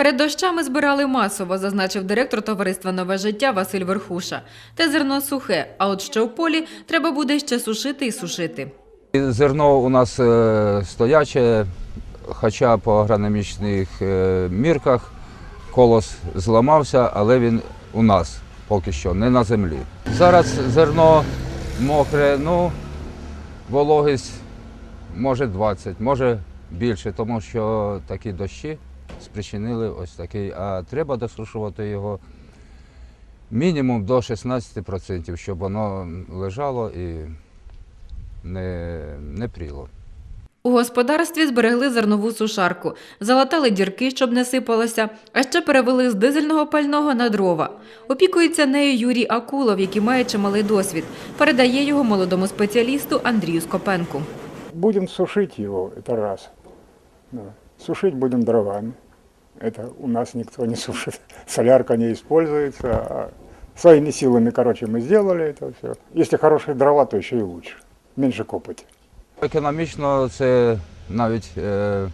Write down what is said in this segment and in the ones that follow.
Перед дощами збирали масово, зазначив директор товариства Нове життя Василь Верхуша. Те зерно сухе, а от що в полі треба буде ще сушити і сушити. Зерно у нас е, стояче, хоча по агрономічних е, мірках колос зламався, але він у нас поки що не на землі. Зараз зерно мокре, ну, вологість може 20, може більше, тому що такі дощі спричинили ось такий. А треба досушувати його мінімум до 16%, щоб воно лежало і не, не пріло. У господарстві зберегли зернову сушарку, залатали дірки, щоб не сипалося, а ще перевели з дизельного пального на дрова. Опікується нею Юрій Акулов, який має чималий досвід. Передає його молодому спеціалісту Андрію Скопенку. Будем сушить его, это раз. Да. Сушить будем дровами. Это у нас никто не сушит. Солярка не используется. а своими силами, короче, мы сделали это все. Если хорошие дрова, то еще и лучше. Меньше копоти. Економічно це навіть е,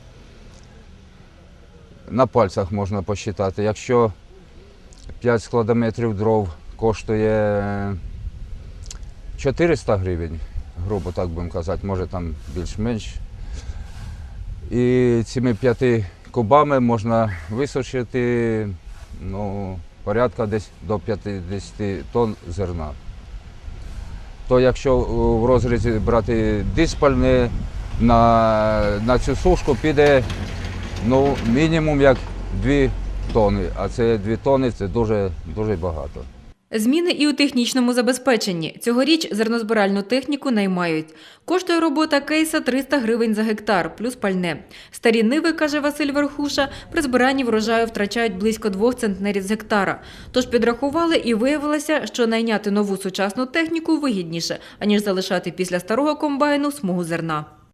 на пальцях можна посчитати. Якщо 5 складометрів дров коштує 400 гривень, грубо так будемо казати, може там більш-менш. І цими п'яти кубами можна висушити ну, порядка десь до 50 тонн зерна то якщо в розрізі брати диспальне, на, на цю сушку піде ну, мінімум як 2 тони, а це 2 тони це дуже, дуже багато. Зміни і у технічному забезпеченні. Цьогоріч зернозбиральну техніку наймають. Коштує робота кейса 300 гривень за гектар, плюс пальне. Старі ниви, каже Василь Верхуша, при збиранні врожаю втрачають близько 2 центнерів з гектара. Тож підрахували і виявилося, що найняти нову сучасну техніку вигідніше, аніж залишати після старого комбайну смугу зерна.